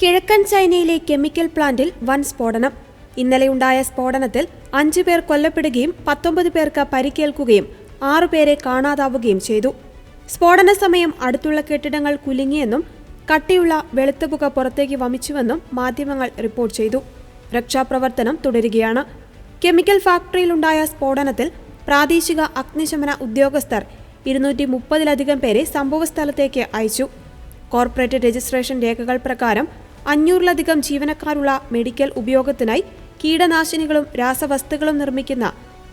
കിഴക്കൻ ചൈനയിലെ കെമിക്കൽ പ്ലാന്റിൽ വൻ സ്ഫോടനം. ഇന്നലെയുണ്ടായ സ്ഫോടനത്തിൽ അഞ്ചു പേർ കൊല്ലപ്പെടുകയും പത്തൊമ്പത് പേർക്ക് പരിക്കേൽക്കുകയും ആറുപേരെ കാണാതാവുകയും ചെയ്തു. സ്ഫോടന സമയം അടുത്തുള്ള കെട്ടിടങ്ങൾ കുലുങ്ങിയെന്നും കട്ടിയുള്ള വെളുത്ത പുക പുറത്തേക്ക് വമിച്ചുവെന്നും മാധ്യമങ്ങൾ റിപ്പോർട്ട് ചെയ്തു. രക്ഷാപ്രവർത്തനം തുടരുകയാണ്. കെമിക്കൽ ഫാക്ടറിയിലുണ്ടായ സ്ഫോടനത്തിൽ പ്രാദേശിക അഗ്നിശമന ഉദ്യോഗസ്ഥർ ഇരുന്നൂറ്റി മുപ്പതിലധികം പേരെ സംഭവസ്ഥലത്തേക്ക് അയച്ചു. കോർപ്പറേറ്റ് രജിസ്ട്രേഷൻ രേഖകൾ പ്രകാരം അഞ്ഞൂറിലധികം ജീവനക്കാരുള്ള മെഡിക്കൽ ഉപയോഗത്തിനായി കീടനാശിനികളും രാസവസ്തുക്കളും നിർമ്മിക്കുന്ന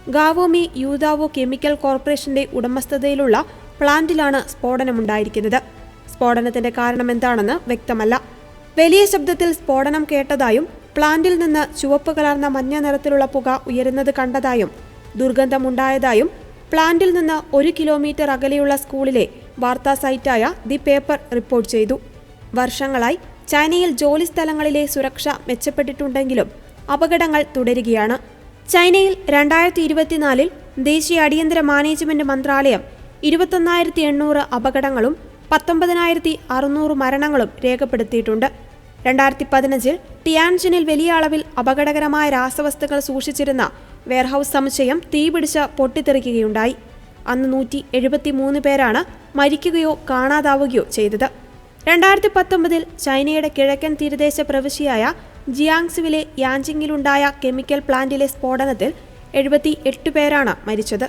ഗാവോമി യൂദാവോ കെമിക്കൽ കോർപ്പറേഷന്റെ ഉടമസ്ഥതയിലുള്ള പ്ലാന്റിലാണ് സ്ഫോടനമുണ്ടായിരിക്കുന്നത്. സ്ഫോടനത്തിന്റെ കാരണം എന്താണെന്ന് വ്യക്തമല്ല. വലിയ ശബ്ദത്തിൽ സ്ഫോടനം കേട്ടതായും പ്ലാന്റിൽ നിന്ന് ചുവപ്പ് കലർന്ന മഞ്ഞ നിറത്തിലുള്ള പുക ഉയരുന്നത് കണ്ടതായും ദുർഗന്ധമുണ്ടായതായും പ്ലാന്റിൽ നിന്ന് ഒരു കിലോമീറ്റർ അകലെയുള്ള സ്കൂളിലെ വാർത്താ സൈറ്റായ ദി പേപ്പർ റിപ്പോർട്ട് ചെയ്തു. വർഷങ്ങളായി ചൈനയിൽ ജോലി സ്ഥലങ്ങളിലെ സുരക്ഷ മെച്ചപ്പെട്ടിട്ടുണ്ടെങ്കിലും അപകടങ്ങൾ തുടരുകയാണ്. ചൈനയിൽ രണ്ടായിരത്തി ഇരുപത്തിനാലിൽ ദേശീയ അടിയന്തര മാനേജ്മെന്റ് മന്ത്രാലയം ഇരുപത്തൊന്നായിരത്തി എണ്ണൂറ് അപകടങ്ങളും പത്തൊമ്പതിനായിരത്തി അറുന്നൂറ് മരണങ്ങളും രേഖപ്പെടുത്തിയിട്ടുണ്ട്. രണ്ടായിരത്തി പതിനഞ്ചിൽ ടിയാൻജിനിൽ വലിയ അളവിൽ അപകടകരമായ രാസവസ്തുക്കൾ സൂക്ഷിച്ചിരുന്ന വെയർഹൌസ് സമുച്ചയം തീപിടിച്ച് പൊട്ടിത്തെറിക്കുകയുണ്ടായി. അന്ന് നൂറ്റി എഴുപത്തി മൂന്ന് പേരാണ് മരിക്കുകയോ കാണാതാവുകയോ ചെയ്തത്. രണ്ടായിരത്തി പത്തൊമ്പതിൽ ചൈനയുടെ കിഴക്കൻ തീരദേശ പ്രവിശ്യയായ ജിയാങ്സുവിലെ യാഞ്ചിങ്ങിലുണ്ടായ കെമിക്കൽ പ്ലാന്റിലെ സ്ഫോടനത്തിൽ എഴുപത്തി എട്ട് പേരാണ് മരിച്ചത്.